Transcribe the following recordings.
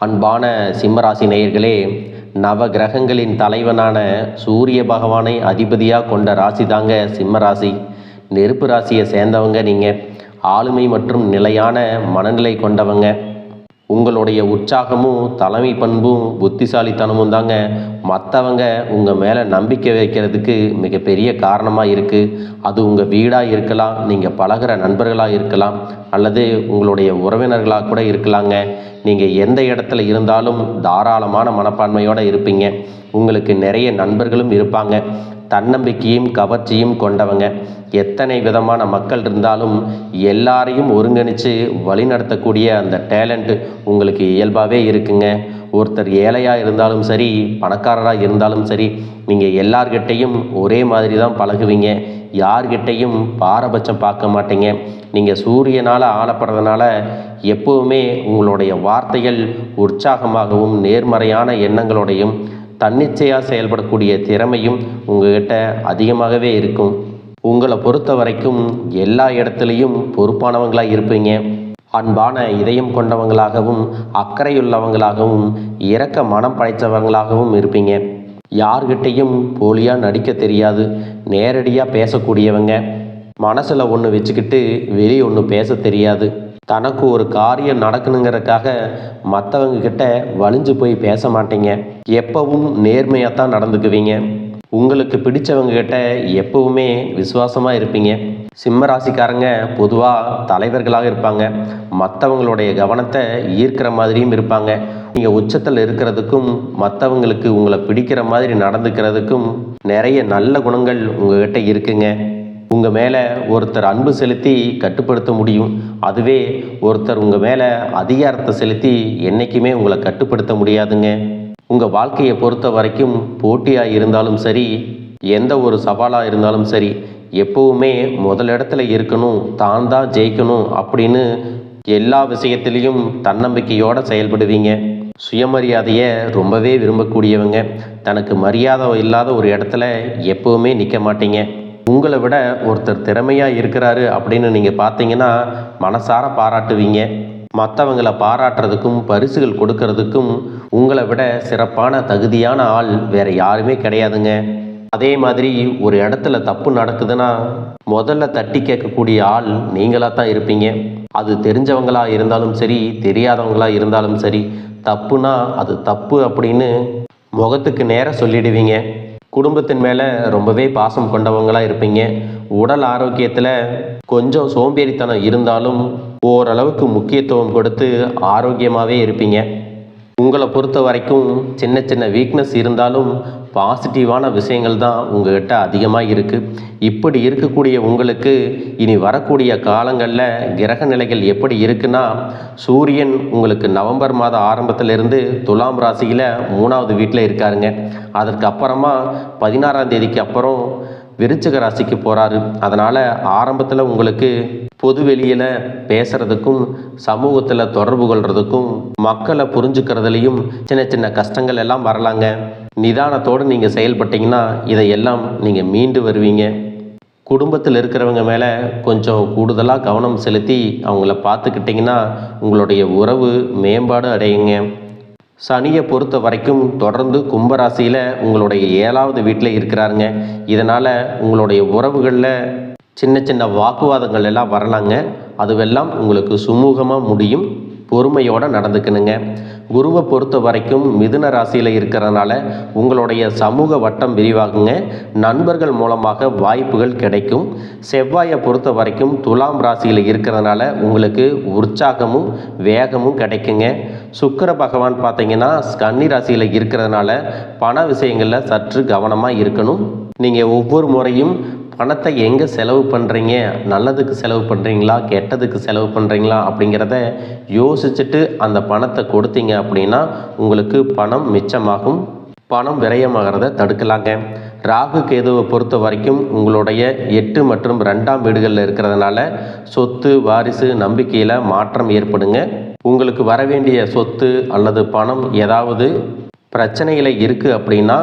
அன்பான சிம்மராசி நேயர்களே நவ கிரகங்களின் தலைவனான சூரிய பகவானை அதிபதியாக கொண்ட ராசி தாங்க சிம்மராசி நெருப்பு ராசியை சேர்ந்தவங்க நீங்கள் ஆளுமை மற்றும் நிலையான மனநிலை கொண்டவங்க. உங்களுடைய உற்சாகமும் தலைமை பண்பும் புத்திசாலித்தனமும் தாங்க மற்றவங்க உங்கள் மேலே நம்பிக்கை வைக்கிறதுக்கு மிகப்பெரிய காரணமாக இருக்குது அது உங்கள் வீடாக இருக்கலாம் நீங்கள் பழகுற நண்பர்களாக இருக்கலாம் அல்லது உங்களுடைய உறவினர்களாக கூட இருக்கலாங்க. நீங்கள் எந்த இடத்துல இருந்தாலும் தாராளமான மனப்பான்மையோடு இருப்பீங்க. உங்களுக்கு நிறைய நண்பர்களும் இருப்பாங்க. தன்னம்பிக்கையும் கவர்ச்சியும் கொண்டவங்க. எத்தனை விதமான மக்கள் இருந்தாலும் எல்லாரையும் ஒருங்கிணைச்சு வழிநடத்தக்கூடிய அந்த டேலண்ட் உங்களுக்கு இயல்பாகவே இருக்குங்க. ஒருத்தர் ஏழையாக இருந்தாலும் சரி பணக்காரராக இருந்தாலும் சரி நீங்கள் எல்லார்கிட்டையும் ஒரே மாதிரி தான் பழகுவீங்க. யார்கிட்டையும் பாரபட்சம் பார்க்க மாட்டீங்க. நீங்கள் சூரியனால் ஆளப்படுறதுனால எப்போவுமே உங்களுடைய வார்த்தைகள் உற்சாகமாகவும் நேர்மறையான எண்ணங்களோடையும் தன்னிச்சையாக செயல்படக்கூடிய திறமையும் உங்ககிட்ட அதிகமாகவே இருக்கும். உங்களை பொறுத்த வரைக்கும் எல்லா இடத்துலையும் பொறுப்பானவங்களாக இருப்பீங்க. அன்பான இதயம் கொண்டவங்களாகவும் அக்கறையுள்ளவங்களாகவும் இரக்க மனம் படைத்தவங்களாகவும் இருப்பீங்க. யார்கிட்டையும் போலியாக நடிக்க தெரியாது. நேரடியாக பேசக்கூடியவங்க. மனசில் ஒன்று வச்சுக்கிட்டு வெளியே ஒன்று பேச தெரியாது. தனக்கு ஒரு காரியம் நடக்கணுங்கிறதுக்காக மற்றவங்க கிட்ட வலிஞ்சு போய் பேச மாட்டீங்க. எப்பவும் நேர்மையாக தான் நடந்துக்குவீங்க. உங்களுக்கு பிடிச்சவங்க கிட்ட எப்பவுமே விசுவாசமாக இருப்பீங்க. சிம்ம ராசிக்காரங்க பொதுவாக தலைவர்களாக இருப்பாங்க. மற்றவங்களுடைய கவனத்தை ஈர்க்கிற மாதிரியும் இருப்பாங்க. நீங்கள் உச்சத்தில் இருக்கிறதுக்கும் மற்றவங்களுக்கு உங்களை பிடிக்கிற மாதிரி நடந்துக்கிறதுக்கும் நிறைய நல்ல குணங்கள் உங்ககிட்ட இருக்குங்க. உங்கள் மேலே ஒருத்தர் அன்பு செலுத்தி கட்டுப்படுத்த முடியும். அதுவே ஒருத்தர் உங்கள் மேலே அதிகாரத்தை செலுத்தி என்றைக்குமே உங்களை கட்டுப்படுத்த முடியாதுங்க. உங்கள் வாழ்க்கையை பொறுத்த வரைக்கும் போட்டியாக இருந்தாலும் சரி எந்த ஒரு சவாலாக இருந்தாலும் சரி எப்போவுமே முதலிடத்துல இருக்கணும் தான் தான் ஜெயிக்கணும் அப்படின்னு எல்லா விஷயத்திலையும் தன்னம்பிக்கையோடு செயல்படுவீங்க. சுயமரியாதையை ரொம்பவே விரும்பக்கூடியவங்க. தனக்கு மரியாதை இல்லாத ஒரு இடத்துல எப்போவுமே நிற்க மாட்டீங்க. உங்களை விட ஒருத்தர் திறமையாக இருக்கிறாரு அப்படின்னு நீங்கள் பார்த்தீங்கன்னா மனசார பாராட்டுவீங்க. மற்றவங்களை பாராட்டுறதுக்கும் பரிசுகள் கொடுக்கறதுக்கும் உங்களை விட சிறப்பான தகுதியான ஆள் வேற யாருமே கிடையாதுங்க. அதே மாதிரி ஒரு இடத்துல தப்பு நடக்குதுன்னா முதல்ல தட்டி கேட்கக்கூடிய ஆள் நீங்களாக தான் இருப்பீங்க. அது தெரிஞ்சவங்களாக இருந்தாலும் சரி தெரியாதவங்களாக இருந்தாலும் சரி தப்புனா அது தப்பு அப்படின்னு முகத்துக்கு நேராக சொல்லிடுவீங்க. குடும்பத்தின் மேலே ரொம்பவே பாசம் கொண்டவங்களாக இருப்பீங்க. உடல் ஆரோக்கியத்தில் கொஞ்சம் சோம்பேறித்தனம் இருந்தாலும் ஓரளவுக்கு முக்கியத்துவம் கொடுத்து ஆரோக்கியமாகவே இருப்பீங்க. உங்களை பொறுத்த வரைக்கும் சின்ன சின்ன வீக்னஸ் இருந்தாலும் பாசிட்டிவான விஷயங்கள் தான் உங்கள்கிட்ட அதிகமாக இருக்குது இப்படி இருக்கக்கூடிய உங்களுக்கு இனி வரக்கூடிய காலங்களில் கிரக நிலைகள் எப்படி இருக்குன்னா சூரியன் உங்களுக்கு நவம்பர் மாத ஆரம்பத்திலிருந்து துலாம் ராசியில் மூணாவது வீட்டில் இருக்காருங்க. அதற்கு அப்புறமா பதினாறாம் தேதிக்கு அப்புறம் விருச்சிக ராசிக்கு போகிறாரு அதனால் ஆரம்பத்தில் உங்களுக்கு பொது வெளியில் பேசுகிறதுக்கும் சமூகத்தில் தொடர்பு கொள்றதுக்கும் மக்களை புரிஞ்சுக்கிறதுலையும் சின்ன சின்ன கஷ்டங்கள் எல்லாம் வரலாங்க. நிதானத்தோடு நீங்கள் செயல்பட்டீங்கன்னா இதையெல்லாம் நீங்கள் மீண்டு வருவீங்க. குடும்பத்தில் இருக்கிறவங்க மேலே கொஞ்சம் கூடுதலாக கவனம் செலுத்தி அவங்கள பார்த்துக்கிட்டிங்கன்னா உங்களுடைய உறவு மேம்பாடு அடையுங்க. சனியை பொறுத்த வரைக்கும் தொடர்ந்து கும்பராசியில் உங்களுடைய ஏழாவது வீட்டில் இருக்கிறாருங்க. இதனால் உங்களுடைய உறவுகளில் சின்ன சின்ன வாக்குவாதங்கள் எல்லாம் வரலாங்க. அதுவெல்லாம் உங்களுக்கு சுமூகமாக முடியும். பொறுமையோடு நடந்துக்கணுங்க. குருவை பொறுத்த வரைக்கும் மிதுன ராசியில் இருக்கிறதுனால உங்களுடைய சமூக வட்டம் விரிவாகுங்க. நண்பர்கள் மூலமாக வாய்ப்புகள் கிடைக்கும். செவ்வாயை பொறுத்த வரைக்கும் துலாம் ராசியில் இருக்கிறதுனால உங்களுக்கு உற்சாகமும் வேகமும் கிடைக்குங்க. சுக்கர பகவான் பார்த்தீங்கன்னா கன்னி ராசியில் இருக்கிறதுனால பண விஷயங்களில் சற்று கவனமாக இருக்கணும். நீங்கள் ஒவ்வொரு முறையும் பணத்தை எங்கே செலவு பண்ணுறீங்க நல்லதுக்கு செலவு பண்ணுறீங்களா கெட்டதுக்கு செலவு பண்ணுறீங்களா அப்படிங்கிறத யோசிச்சுட்டு அந்த பணத்தை கொடுத்தீங்க அப்படின்னா உங்களுக்கு பணம் மிச்சமாகும். பணம் விரயமாகிறத தடுக்கலாங்க. ராகு கேதுவை பொறுத்த வரைக்கும் உங்களுடைய எட்டு மற்றும் ரெண்டாம் வீடுகளில் இருக்கிறதுனால சொத்து வாரிசு நம்பிக்கையில் மாற்றம் ஏற்படுங்க. உங்களுக்கு வர வேண்டிய சொத்து அல்லது பணம் ஏதாவது பிரச்சனைகளை இருக்குது அப்படின்னா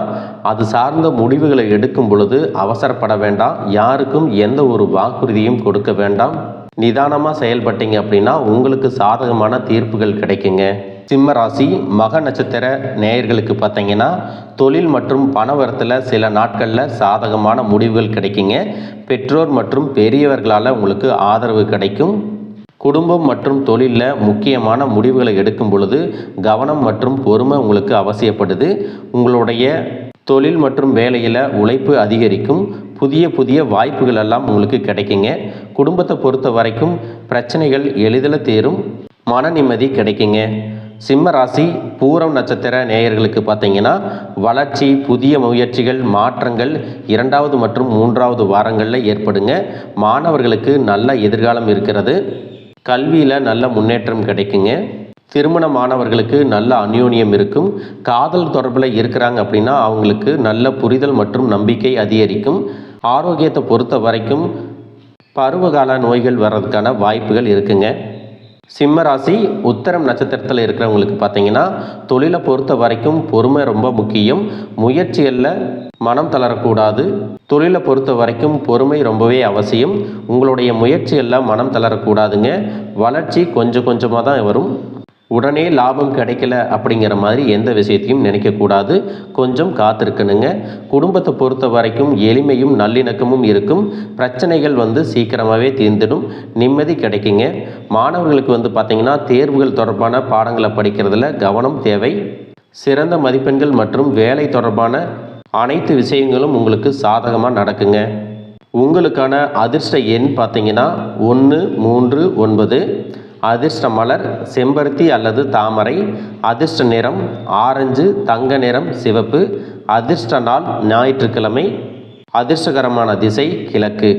அது சார்ந்த முடிவுகளை எடுக்கும் பொழுது அவசரப்பட வேண்டாம். யாருக்கும் எந்த ஒரு வாக்குறுதியும் கொடுக்க வேண்டாம். நிதானமாக செயல்பட்டீங்க அப்படின்னா உங்களுக்கு சாதகமான தீர்ப்புகள் கிடைக்குங்க. சிம்ம ராசி மக நட்சத்திர நேயர்களுக்கு பார்த்தீங்கன்னா தொழில் மற்றும் பணவரத்தில் சில நாட்களில் சாதகமான முடிவுகள் கிடைக்குங்க. பெற்றோர் மற்றும் பெரியவர்களால் உங்களுக்கு ஆதரவு கிடைக்கும். குடும்பம் மற்றும் தொழிலில் முக்கியமான முடிவுகளை எடுக்கும் பொழுது கவனம் மற்றும் பொறுமை உங்களுக்கு அவசியப்படுது. உங்களுடைய தொழில் மற்றும் வேலையில் உழைப்பு அதிகரிக்கும். புதிய புதிய வாய்ப்புகள் எல்லாம் உங்களுக்கு கிடைக்குங்க. குடும்பத்தை பொறுத்த வரைக்கும் பிரச்சனைகள் எளிதில் தீரும். மன நிம்மதி கிடைக்குங்க. சிம்ம ராசி பூரம் நட்சத்திர நேயர்களுக்கு பார்த்தீங்கன்னா வளர்ச்சி புதிய முயற்சிகள் மாற்றங்கள் இரண்டாவது மற்றும் மூன்றாவது வாரங்களில் ஏற்படுங்க. மாணவர்களுக்கு நல்ல எதிர்காலம் இருக்கிறது. கல்வியில் நல்ல முன்னேற்றம் கிடைக்குங்க. திருமணமானவர்களுக்கு நல்ல அந்யோன்யம் இருக்கும். காதல் தொடர்பில் இருக்கிறாங்க அப்படின்னா அவங்களுக்கு நல்ல புரிதல் மற்றும் நம்பிக்கை அதிகரிக்கும். ஆரோக்கியத்தை பொறுத்த வரைக்கும் பருவகால நோய்கள் வர்றதுக்கான வாய்ப்புகள் இருக்குங்க. சிம்ம ராசி உத்தரம் நட்சத்திரத்தில் இருக்கிறவங்களுக்கு பார்த்தீங்கன்னா தொழிலை பொறுத்த வரைக்கும் பொறுமை ரொம்ப முக்கியம். முயற்சிகளில் மனம் தளரக்கூடாது. தொழிலை பொறுத்த வரைக்கும் பொறுமை ரொம்பவே அவசியம். உங்களுடைய முயற்சிகளில் மனம் தளரக்கூடாதுங்க. வளர்ச்சி கொஞ்சம் கொஞ்சமாக தான் வரும். உடனே லாபம் கிடைக்கல அப்படிங்கிற மாதிரி எந்த விஷயத்தையும் நினைக்கக்கூடாது. கொஞ்சம் காத்திருக்கணுங்க. குடும்பத்தை பொறுத்த வரைக்கும் எளிமையும் நல்லிணக்கமும் இருக்கும். பிரச்சனைகள் வந்து சீக்கிரமாகவே தீர்ந்துடும். நிம்மதி கிடைக்குங்க. மாணவர்களுக்கு வந்து பார்த்திங்கன்னா தேர்வுகள் தொடர்பான பாடங்களை படிக்கிறதுல கவனம் தேவை. சிறந்த மதிப்பெண்கள் மற்றும் வேலை தொடர்பான அனைத்து விஷயங்களும் உங்களுக்கு சாதகமாக நடக்குங்க. உங்களுக்கான அதிர்ஷ்ட எண் பார்த்தீங்கன்னா ஒன்று மூன்று ஒன்பது. அதிர்ஷ்ட மலர் செம்பருத்தி அல்லது தாமரை அதிர்ஷ்ட நிறம் ஆரஞ்சு தங்க நிறம் சிவப்பு அதிர்ஷ்ட நாள் ஞாயிற்றுக்கிழமை அதிர்ஷ்டகரமான திசை கிழக்கு.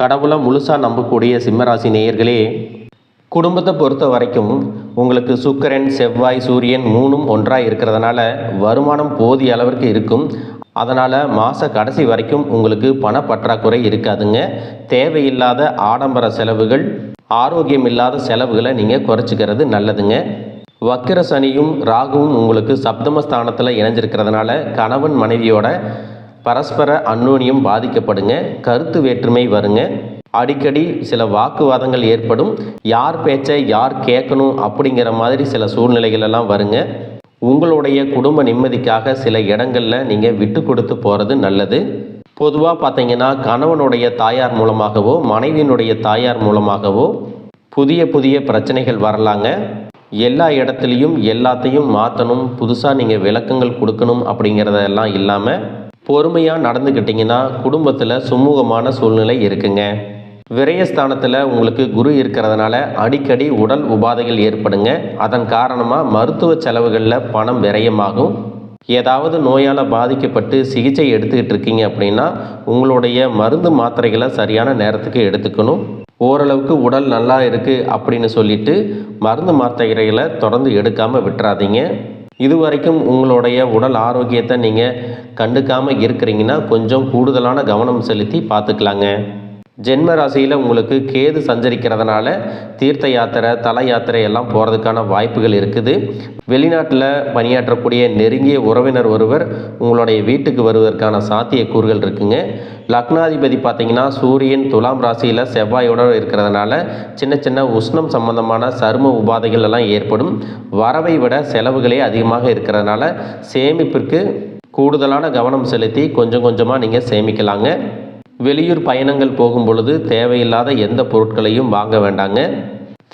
கடவுளை முழுசாக நம்பக்கூடிய சிம்மராசி நேயர்களே குடும்பத்தை பொறுத்த வரைக்கும் உங்களுக்கு சுக்கரன் செவ்வாய் சூரியன் மூணும் ஒன்றாக இருக்கிறதுனால வருமானம் போதிய அளவிற்கு இருக்கும். அதனால் மாத கடைசி வரைக்கும் உங்களுக்கு பணப்பற்றாக்குறை இருக்காதுங்க. தேவையில்லாத ஆடம்பர செலவுகள் ஆரோக்கியம் இல்லாத செலவுகளை நீங்கள் குறைச்சிக்கிறது நல்லதுங்க. வக்கிர சனியும் ராகுவும் உங்களுக்கு சப்தமஸ்தானத்தில் இணைஞ்சிருக்கிறதுனால கணவன் மனைவியோட பரஸ்பர அந்யோன்யம் பாதிக்கப்படுங்க. கருத்து வேற்றுமை வருங்க. அடிக்கடி சில வாக்குவாதங்கள் ஏற்படும். யார் பேச்சை யார் கேட்கணும் அப்படிங்கிற மாதிரி சில சூழ்நிலைகள் எல்லாம் வருங்க. உங்களுடைய குடும்ப நிம்மதிக்காக சில இடங்களில் நீங்கள் விட்டு கொடுத்து போகிறது நல்லது. பொதுவாக பார்த்தீங்கன்னா கணவனுடைய தாயார் மூலமாகவோ மனைவியினுடைய தாயார் மூலமாகவோ புதிய புதிய பிரச்சனைகள் வரலாங்க. எல்லா இடத்துலையும் எல்லாத்தையும் மாற்றணும் புதுசாக நீங்கள் விளக்கங்கள் கொடுக்கணும் அப்படிங்கிறதெல்லாம் இல்லாமல் பொறுமையாக நடந்துக்கிட்டிங்கன்னா குடும்பத்தில் சுமூகமான சூழ்நிலை இருக்குங்க. விரயஸ்தானத்தில் உங்களுக்கு குரு இருக்கிறதுனால அடிக்கடி உடல் உபாதைகள் ஏற்படுங்க. அதன் காரணமாக மருத்துவ செலவுகளில் பணம் விரயமாகும். ஏதாவது நோயால் பாதிக்கப்பட்டு சிகிச்சை எடுத்துக்கிட்டு இருக்கீங்க அப்படின்னா உங்களுடைய மருந்து மாத்திரைகளை சரியான நேரத்துக்கு எடுத்துக்கணும். ஓரளவுக்கு உடல் நல்லா இருக்குது அப்படின்னு சொல்லிட்டு மருந்து மாத்திரைகளை தொடர்ந்து எடுக்காமல் விட்டுறாதீங்க. இது வரைக்கும் உங்களுடைய உடல் ஆரோக்கியத்தை நீங்கள் கண்டுக்காமல் இருக்கிறீங்கன்னா கொஞ்சம் கூடுதலான கவனம் செலுத்தி பார்த்துக்கலாங்க. ஜென்ம ராசியில் உங்களுக்கு கேது சஞ்சரிக்கிறதுனால தீர்த்த யாத்திரை தல யாத்திரை எல்லாம் போகிறதுக்கான வாய்ப்புகள் இருக்குது. வெளிநாட்டில் பணியாற்றக்கூடிய நெருங்கிய உறவினர் ஒருவர் உங்களுடைய வீட்டுக்கு வருவதற்கான சாத்தியக்கூறுகள் இருக்குங்க. லக்னாதிபதி பார்த்தீங்கன்னா சூரியன் துலாம் ராசியில் செவ்வாயோடு இருக்கிறதுனால சின்ன சின்ன உஷ்ணம் சம்பந்தமான சரும உபாதைகள் எல்லாம் ஏற்படும். வரவை விட செலவுகளே அதிகமாக இருக்கிறதுனால சேமிப்பிற்கு கூடுதலான கவனம் செலுத்தி கொஞ்சம் கொஞ்சமாக நீங்கள் சேமிக்கலாங்க. வெளியூர் பயணங்கள் போகும் பொழுது தேவையில்லாத எந்த பொருட்களையும் வாங்க வேண்டாங்க.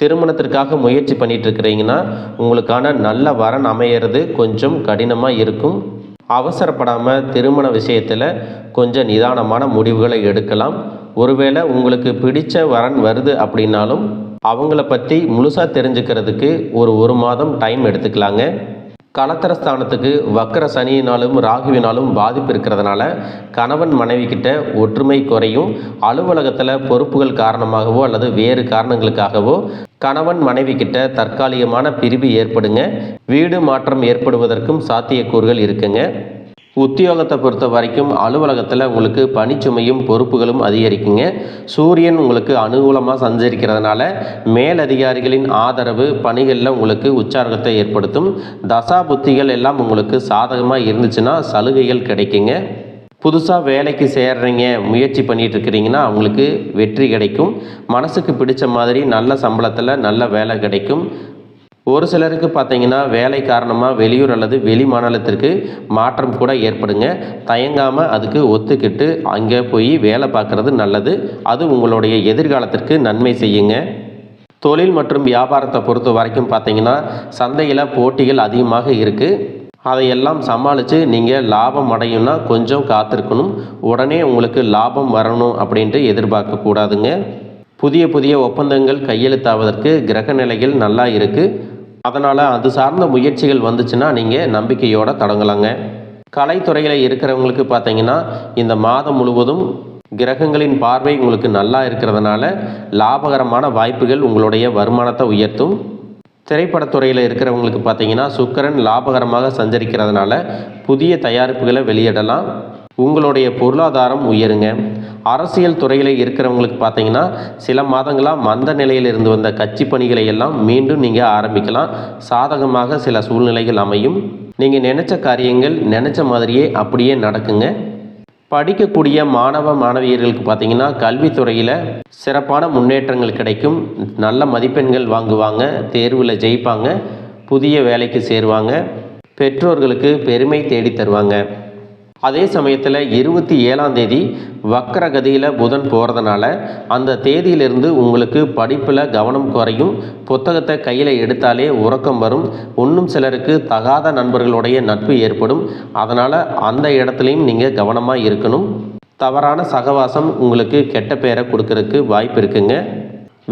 திருமணத்திற்காக முயற்சி பண்ணிட்டு இருக்கிறீங்கன்னா உங்களுக்கான நல்ல வரன் அமையிறது கொஞ்சம் கடினமாக இருக்கும். அவசரப்படாமல் திருமண விஷயத்தில் கொஞ்சம் நிதானமான முடிவுகளை எடுக்கலாம். ஒருவேளை உங்களுக்கு பிடித்த வரன் வருது அப்படின்னாலும் அவங்கள பற்றி முழுசாக தெரிஞ்சுக்கிறதுக்கு ஒரு ஒரு மாதம் டைம் எடுத்துக்கலாங்க. கலத்தரஸ்தானத்துக்கு வக்கர சனியினாலும் ராகுவினாலும் பாதிப்பு இருக்கிறதுனால கணவன் மனைவி கிட்ட ஒற்றுமை குறையும். அலுவலகத்தில் பொறுப்புகள் காரணமாகவோ அல்லது வேறு காரணங்களுக்காகவோ கணவன் மனைவி கிட்ட தற்காலிகமான பிரிவு ஏற்படுங்க. வீடு மாற்றம் ஏற்படுவதற்கும் சாத்தியக்கூறுகள் இருக்குங்க. உத்தியோகத்தை பொறுத்த வரைக்கும் அலுவலகத்தில் உங்களுக்கு பணிச்சுமையும் பொறுப்புகளும் அதிகரிக்குங்க. சூரியன் உங்களுக்கு அனுகூலமாக சஞ்சரிக்கிறதுனால மேலதிகாரிகளின் ஆதரவு பணிகளில் உங்களுக்கு உற்சாகத்தை ஏற்படுத்தும். தசா புத்திகள் எல்லாம் உங்களுக்கு சாதகமாக இருந்துச்சுன்னா சலுகைகள் கிடைக்குங்க. புதுசாக வேலைக்கு சேர்றீங்க முயற்சி பண்ணிட்டு இருக்கிறீங்கன்னா அவங்களுக்கு வெற்றி கிடைக்கும். மனசுக்கு பிடிச்ச மாதிரி நல்ல சம்பளத்தில் நல்ல வேலை கிடைக்கும். ஒரு சிலருக்கு பார்த்தீங்கன்னா வேலை காரணமாக வெளியூர் அல்லது வெளி மாநிலத்திற்கு மாற்றம் கூட ஏற்படுங்க. தயங்காமல் அதுக்கு ஒத்துக்கிட்டு அங்கே போய் வேலை பார்க்குறது நல்லது. அது உங்களுடைய எதிர்காலத்திற்கு நன்மை செய்யுங்க. தொழில் மற்றும் வியாபாரத்தை பொறுத்த வரைக்கும் பார்த்தீங்கன்னா சந்தையில் போட்டிகள் அதிகமாக இருக்குது அதையெல்லாம் சமாளித்து நீங்கள் லாபம் அடையும்னா கொஞ்சம் காத்திருக்கணும். உடனே உங்களுக்கு லாபம் வரணும் அப்படின்ட்டு எதிர்பார்க்கக்கூடாதுங்க. புதிய புதிய ஒப்பந்தங்கள் கையெழுத்தாவதற்கு கிரக நிலைகள் நல்லா இருக்குது அதனால் அது சார்ந்த முயற்சிகள் வந்துச்சுன்னா நீங்கள் நம்பிக்கையோடு தொடங்கலாங்க. கலைத்துறையில் இருக்கிறவங்களுக்கு பார்த்தீங்கன்னா இந்த மாதம் முழுவதும் கிரகங்களின் பார்வை உங்களுக்கு நல்லா இருக்கிறதுனால லாபகரமான வாய்ப்புகள் உங்களுடைய வருமானத்தை உயர்த்தும். திரைப்படத்துறையில் இருக்கிறவங்களுக்கு பார்த்தீங்கன்னா சுக்கரன் லாபகரமாக சஞ்சரிக்கிறதுனால புதிய தயாரிப்புகளை வெளியிடலாம். உங்களுடைய பொருளாதாரம் உயருங்க. அரசியல் துறையில் இருக்கிறவங்களுக்கு பார்த்தீங்கன்னா சில மாதங்களாக மந்த நிலையில் இருந்து வந்த கட்சி பணிகளை எல்லாம் மீண்டும் நீங்கள் ஆரம்பிக்கலாம். சாதகமாக சில சூழ்நிலைகள் அமையும். நீங்கள் நினச்ச காரியங்கள் நினச்ச மாதிரியே அப்படியே நடக்குங்க. படிக்கக்கூடிய மாணவ மாணவியர்களுக்கு பார்த்தீங்கன்னா கல்வித்துறையில் சிறப்பான முன்னேற்றங்கள் கிடைக்கும். நல்ல மதிப்பெண்கள் வாங்குவாங்க தேர்வில் ஜெயிப்பாங்க புதிய வேலைக்கு சேருவாங்க பெற்றோர்களுக்கு பெருமை தேடி தருவாங்க. அதே சமயத்தில் இருபத்தி ஏழாம் தேதி வக்கரகதியில் புதன் போகிறதுனால அந்த தேதியிலிருந்து உங்களுக்கு படிப்பில் கவனம் குறையும். புத்தகத்தை கையில் எடுத்தாலே உறக்கம் வரும். இன்னும் சிலருக்கு தகாத நண்பர்களுடைய நட்பு ஏற்படும். அதனால் அந்த இடத்துலையும் நீங்கள் கவனமாக இருக்கணும். தவறான சகவாசம் உங்களுக்கு கெட்ட பேரை கொடுக்கறதுக்கு வாய்ப்பு இருக்குங்க.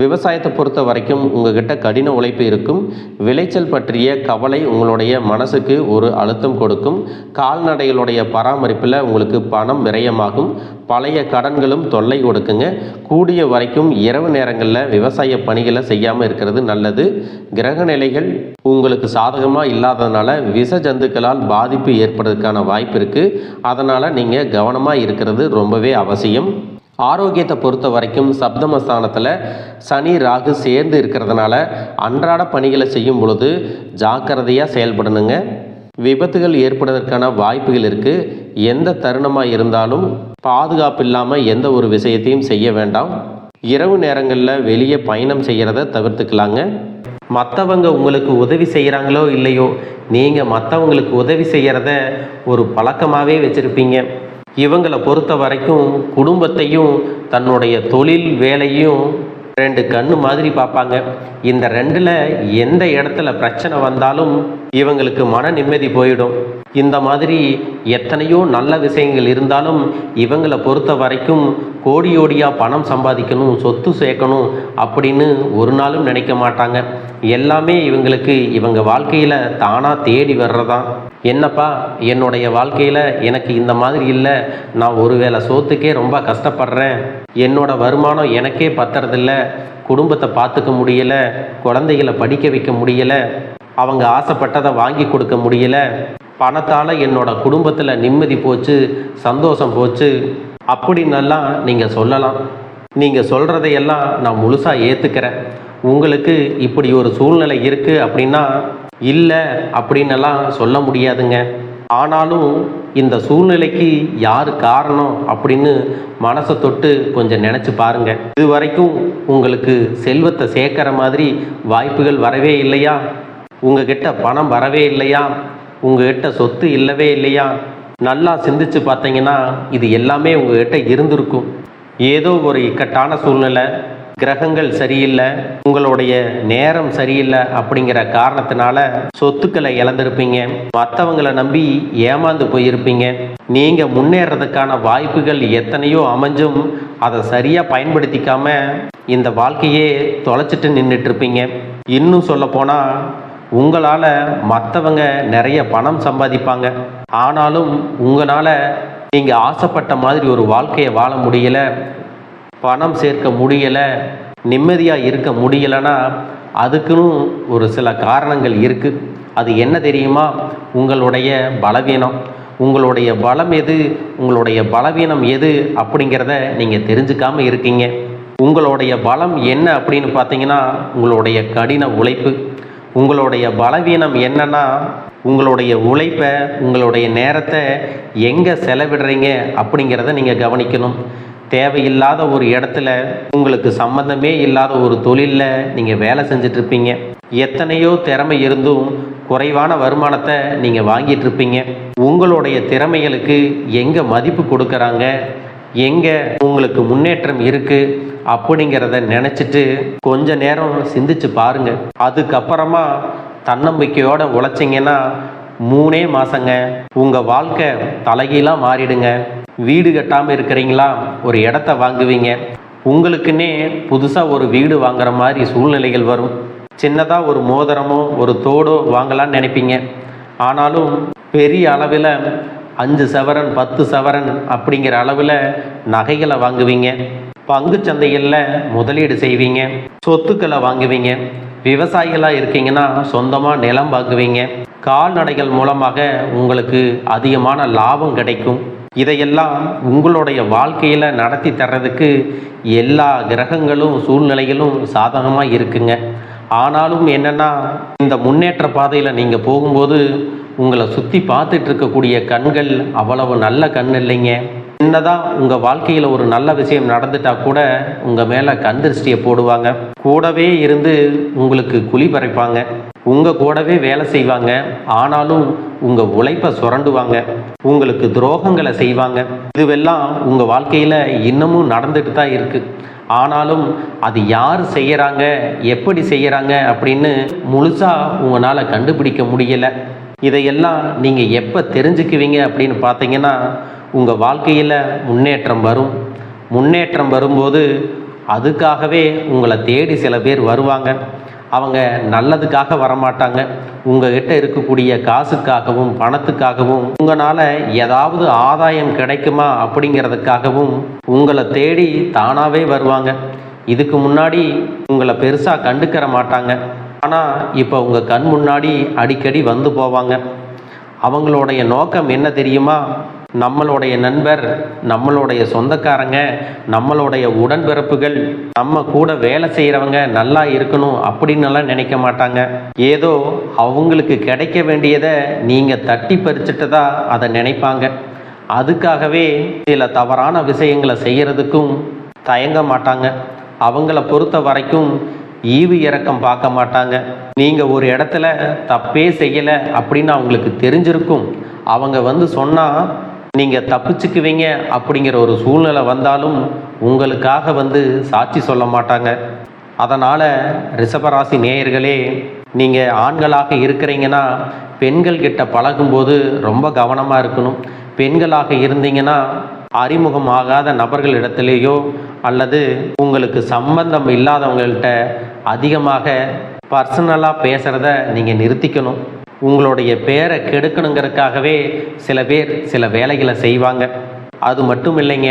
விவசாயத்தை பொறுத்த வரைக்கும் உங்ககிட்ட கடின உழைப்பு இருக்கும். விளைச்சல் பற்றிய கவலை உங்களுடைய மனசுக்கு ஒரு அழுத்தம் கொடுக்கும். கால்நடைகளுடைய பராமரிப்பில் உங்களுக்கு பணம் விரயமாகும். பழைய கடன்களும் தொல்லை கொடுக்குங்க. கூடிய வரைக்கும் இரவு நேரங்களில் விவசாய பணிகளை செய்யாமல் இருக்கிறது நல்லது. கிரக நிலைகள் உங்களுக்கு சாதகமாக இல்லாததுனால விஷ ஜந்துக்களால் பாதிப்பு ஏற்படுறதுக்கான வாய்ப்பு இருக்குது அதனால் நீங்கள் கவனமாக இருக்கிறது ரொம்பவே அவசியம். ஆரோக்கியத்தை பொறுத்த வரைக்கும் சப்தமஸ்தானத்தில் சனி ராகு சேர்ந்து இருக்கிறதுனால அன்றாட பணிகளை செய்யும் பொழுது ஜாக்கிரதையாக செயல்படணுங்க. விபத்துகள் ஏற்படுவதற்கான வாய்ப்புகள் இருக்குது எந்த தருணமாக இருந்தாலும் பாதுகாப்பு இல்லாமல் எந்த ஒரு விஷயத்தையும் செய்ய வேண்டாம். இரவு நேரங்களில் வெளியே பயணம் செய்கிறத தவிர்த்துக்கலாங்க. மற்றவங்க உங்களுக்கு உதவி செய்கிறாங்களோ இல்லையோ நீங்கள் மற்றவங்களுக்கு உதவி செய்கிறத ஒரு பழக்கமாகவே வச்சுருப்பீங்க. இவங்களை பொறுத்த வரைக்கும் குடும்பத்தையும் தன்னுடைய தொழில் வேலையும் ரெண்டு கண்ணு மாதிரி பார்ப்பாங்க. இந்த ரெண்டில் எந்த இடத்துல பிரச்சனை வந்தாலும் இவங்களுக்கு மன நிம்மதி போயிடும். இந்த மாதிரி எத்தனையோ நல்ல விஷயங்கள் இருந்தாலும் இவங்களை பொறுத்த வரைக்கும் கோடியோடியாக பணம் சம்பாதிக்கணும் சொத்து சேர்க்கணும் அப்படின்னு ஒரு நாளும் நினைக்க மாட்டாங்க. எல்லாமே இவங்களுக்கு இவங்க வாழ்க்கையில் தானாக தேடி வர்றதான். என்னப்பா என்னுடைய வாழ்க்கையில் எனக்கு இந்த மாதிரி இல்லை. நான் ஒருவேளை சோத்துக்கே ரொம்ப கஷ்டப்படுறேன். என்னோட வருமானம் எனக்கே பத்துறதில்ல. குடும்பத்தை பார்த்துக்க முடியலை. குழந்தைகளை படிக்க வைக்க முடியலை. அவங்க ஆசைப்பட்டதை வாங்கி கொடுக்க முடியல. பணத்தால் என்னோட குடும்பத்தில் நிம்மதி போச்சு சந்தோஷம் போச்சு. அப்படின்னெல்லாம் நீங்கள் சொல்லலாம். நீங்கள் சொல்கிறதையெல்லாம் நான் முழுசாக ஏற்றுக்கிறேன் உங்களுக்கு இப்படி ஒரு சூழ்நிலை இருக்குது அப்படின்னா இல்லை அப்படின்னெல்லாம் சொல்ல முடியாதுங்க. ஆனாலும் இந்த சூழ்நிலைக்கு யார் காரணம் அப்படின்னு மனசை தொட்டு கொஞ்சம் நினச்சி பாருங்க. இது வரைக்கும் உங்களுக்கு செல்வத்தை சேர்க்கிற மாதிரி வாய்ப்புகள் வரவே இல்லையா? உங்ககிட்ட பணம் வரவே இல்லையா? உங்ககிட்ட சொத்து இல்லவே இல்லையா? நல்லா சிந்திச்சு பார்த்தீங்கன்னா இது எல்லாமே உங்ககிட்ட இருந்திருக்கும். ஏதோ ஒரு இக்கட்டான சூழ்நிலை. கிரகங்கள் சரியில்லை. உங்களுடைய நேரம் சரியில்லை அப்படிங்கிற காரணத்தினால சொத்துக்களை இழந்திருப்பீங்க. மற்றவங்களை நம்பி ஏமாந்து போயிருப்பீங்க. நீங்க முன்னேறதுக்கான வாய்ப்புகள் எத்தனையோ அமைஞ்சும் அதை சரியா பயன்படுத்திக்காம இந்த வாழ்க்கையே தொலைச்சிட்டு நின்றுட்டு இருப்பீங்க. இன்னும் சொல்ல உங்களால் மற்றவங்க நிறைய பணம் சம்பாதிப்பாங்க. ஆனாலும் உங்களால் நீங்கள் ஆசைப்பட்ட மாதிரி ஒரு வாழ்க்கையை வாழ முடியலை பணம் சேர்க்க முடியலை நிம்மதியாக இருக்க முடியலைன்னா அதுக்குன்னு ஒரு சில காரணங்கள் இருக்குது அது என்ன தெரியுமா? உங்களுடைய பலவீனம். உங்களுடைய பலம் எது? உங்களுடைய பலவீனம் எது? அப்படிங்கிறத நீங்கள் தெரிஞ்சுக்காம இருக்கீங்க. உங்களுடைய பலம் என்ன அப்படின்னு பார்த்தீங்கன்னா உங்களுடைய கடின உழைப்பு. உங்களுடைய பலவீனம் என்னன்னா உங்களுடைய உழைப்பை உங்களுடைய நேரத்தை எங்கே செலவிடுறீங்க அப்படிங்கிறத நீங்கள் கவனிக்கணும். தேவையில்லாத ஒரு இடத்துல உங்களுக்கு சம்மந்தமே இல்லாத ஒரு தொழிலில் நீங்கள் வேலை செஞ்சிட்ருப்பீங்க. எத்தனையோ திறமை இருந்தும் குறைவான வருமானத்தை நீங்கள் வாங்கிட்டு இருப்பீங்க உங்களுடைய திறமைகளுக்கு எங்கே மதிப்பு கொடுக்குறாங்க? எங்கே உங்களுக்கு முன்னேற்றம் இருக்குது அப்படிங்கிறத நினச்சிட்டு கொஞ்ச நேரம் சிந்திச்சு பாருங்க. அதுக்கப்புறமா தன்னம்பிக்கையோடு உழைச்சிங்கன்னா மூணே மாதங்க உங்கள் வாழ்க்கை தலைகீழாக மாறிடுங்க. வீடு கட்டாமல் இருக்கிறீங்களா? ஒரு இடத்த வாங்குவீங்க. உங்களுக்குன்னே புதுசாக ஒரு வீடு வாங்குற மாதிரி சூழ்நிலைகள் வரும். சின்னதாக ஒரு மோதிரமோ ஒரு தோடோ வாங்கலாம்னு நினைப்பீங்க. ஆனாலும் பெரிய அளவில் அஞ்சு சவரன் பத்து சவரன் அப்படிங்கிற அளவில் நகைகளை வாங்குவீங்க. பங்கு சந்தைகளில் முதலீடு செய்வீங்க. சொத்துக்களை வாங்குவீங்க. விவசாயிகளாக இருக்கீங்கன்னா சொந்தமாக நிலம் வாங்குவீங்க. கால்நடைகள் மூலமாக உங்களுக்கு அதிகமான லாபம் கிடைக்கும். இதையெல்லாம் உங்களுடைய வாழ்க்கையில் நடத்தி தர்றதுக்கு எல்லா கிரகங்களும் சூழ்நிலைகளும் சாதகமாக இருக்குங்க. ஆனாலும் என்னென்னா இந்த முன்னேற்ற பாதையில் நீங்கள் போகும்போது உங்களை சுற்றி பார்த்துட்டு இருக்கக்கூடிய கண்கள் அவ்வளவு நல்ல கண் இல்லைங்க. என்னதான் உங்கள் வாழ்க்கையில் ஒரு நல்ல விஷயம் நடந்துட்டா கூட உங்கள் மேலே கண் திருஷ்டியை போடுவாங்க. கூடவே இருந்து உங்களுக்கு குழி பறைப்பாங்க. உங்கள் கூடவே வேலை செய்வாங்க. ஆனாலும் உங்கள் உழைப்பை சுரண்டுவாங்க. உங்களுக்கு துரோகங்களை செய்வாங்க. இதுவெல்லாம் உங்கள் வாழ்க்கையில் இன்னமும் நடந்துட்டு தான் இருக்குது ஆனாலும் அது யார் செய்கிறாங்க எப்படி செய்கிறாங்க அப்படின்னு முழுசாக உங்களால் கண்டுபிடிக்க முடியலை. இதையெல்லாம் நீங்கள் எப்போ தெரிஞ்சுக்குவீங்க அப்படின்னு பார்த்தீங்கன்னா உங்கள் வாழ்க்கையில் முன்னேற்றம் வரும். முன்னேற்றம் வரும்போது அதுக்காகவே உங்களை தேடி சில பேர் வருவாங்க. அவங்க நல்லதுக்காக வரமாட்டாங்க. உங்ககிட்ட இருக்கக்கூடிய காசுக்காகவும் பணத்துக்காகவும் உங்களால் ஏதாவது ஆதாயம் கிடைக்குமா அப்படிங்கிறதுக்காகவும் உங்களை தேடி தானாகவே வருவாங்க. இதுக்கு முன்னாடி உங்களை பெருசாக கண்டுக்கிற மாட்டாங்க. ஆனால் இப்போ உங்கள் கண் முன்னாடி அடிக்கடி வந்து போவாங்க. அவங்களுடைய நோக்கம் என்ன தெரியுமா? நம்மளுடைய நண்பர் நம்மளுடைய சொந்தக்காரங்க நம்மளுடைய உடன்பிறப்புகள் நம்ம கூட வேலை செய்கிறவங்க நல்லா இருக்கணும் அப்படின்னுலாம் நினைக்க மாட்டாங்க. ஏதோ அவங்களுக்கு கிடைக்க வேண்டியதை நீங்கள் தட்டி பறிச்சிட்டதா அதை நினைப்பாங்க. அதுக்காகவே சில தவறான விஷயங்களை செய்கிறதுக்கும் தயங்க மாட்டாங்க. அவங்கள பொறுத்த வரைக்கும் ஈவு இறக்கம் பார்க்க மாட்டாங்க. நீங்கள் ஒரு இடத்துல தப்பே செய்யலை அப்படின்னு அவங்களுக்கு தெரிஞ்சிருக்கும். அவங்க வந்து சொன்னால் நீங்கள் தப்பிச்சுக்குவீங்க அப்படிங்கிற ஒரு சூழ்நிலை வந்தாலும் உங்களுக்காக வந்து சாட்சி சொல்ல மாட்டாங்க. அதனால் ரிஷபராசி நேயர்களே நீங்கள் ஆண்களாக இருக்கிறீங்கன்னா பெண்கள் கிட்ட பழகும்போது ரொம்ப கவனமாக இருக்கணும். பெண்களாக இருந்தீங்கன்னா அறிமுகம் ஆகாத நபர்களிடத்திலேயோ அல்லது உங்களுக்கு சம்பந்தம் இல்லாதவங்கள்ட்ட அதிகமாக பர்சனலாக பேசுகிறத நீங்கள் நிறுத்திக்கணும். உங்களுடைய பேரை கெடுக்கணுங்கிறதுக்காகவே சில பேர் சில வேலைகளை செய்வாங்க. அது மட்டும் இல்லைங்க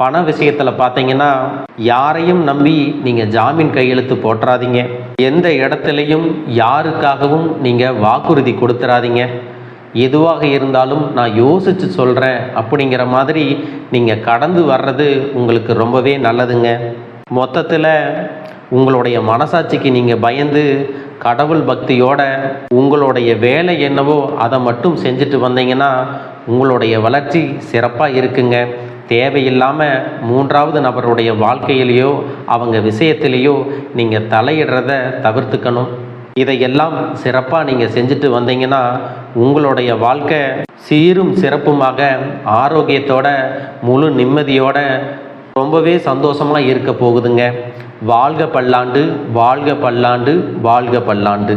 பண விஷயத்தில் பார்த்தீங்கன்னா யாரையும் நம்பி நீங்கள் ஜாமீன் கையெழுத்து போட்டுறாதீங்க. எந்த இடத்துலையும் யாருக்காகவும் நீங்கள் வாக்குறுதி கொடுத்துறாதீங்க. எதுவாக இருந்தாலும் நான் யோசித்து சொல்கிறேன் அப்படிங்கிற மாதிரி நீங்கள் கடந்து வர்றது உங்களுக்கு ரொம்பவே நல்லதுங்க. மொத்தத்தில் உங்களுடைய மனசாட்சிக்கு நீங்கள் பயந்து கடவுள் பக்தியோட உங்களுடைய வேலை என்னவோ அதை மட்டும் செஞ்சுட்டு வந்தீங்கன்னா உங்களுடைய வளர்ச்சி சிறப்பாக இருக்குங்க. தேவையில்லாமல் மூன்றாவது நபருடைய வாழ்க்கையிலேயோ அவங்க விஷயத்திலேயோ நீங்கள் தலையிடுறத தவிர்த்துக்கணும். இதையெல்லாம் சிறப்பாக நீங்கள் செஞ்சுட்டு வந்தீங்கன்னா உங்களுடைய வாழ்க்கை சீரும் சிறப்புமாக ஆரோக்கியத்தோட முழு நிம்மதியோட ரொம்பவே சந்தோஷமாக இருக்க போகுதுங்க. வாழ்க பல்லாண்டு வாழ்க பல்லாண்டு வாழ்க பல்லாண்டு.